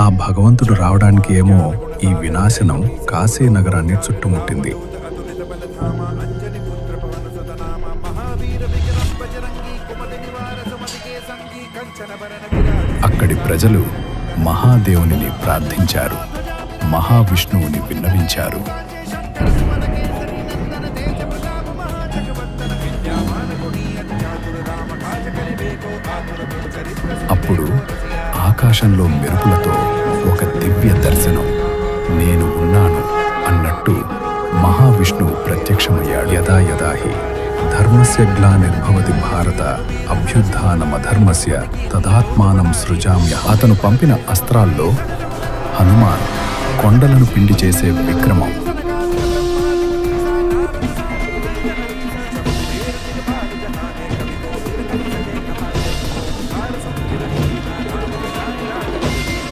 ఆ భగవంతుడు రావడానికి ఏమో ఈ వినాశనం కాశీ నగరాన్ని చుట్టుముట్టింది. అక్కడి ప్రజలు మహాదేవునిని ప్రార్థించారు మహావిష్ణువుని విన్నవించారు. అప్పుడు ఆకాశంలో మెరుపులతో ఒక దివ్య దర్శనం. నేను ఉన్నాను అన్నట్టు మహావిష్ణువు ప్రత్యక్షమయ్యాడు. యదా యదాహి ధర్మస్య గ్లానిర్భవతి భారత అభ్యుత్నమధర్మస్య తదాత్మానం సృజామ్య. అతను పంపిన అస్త్రాల్లో హనుమాన్ కొండలను పిండి చేసే విక్రమం.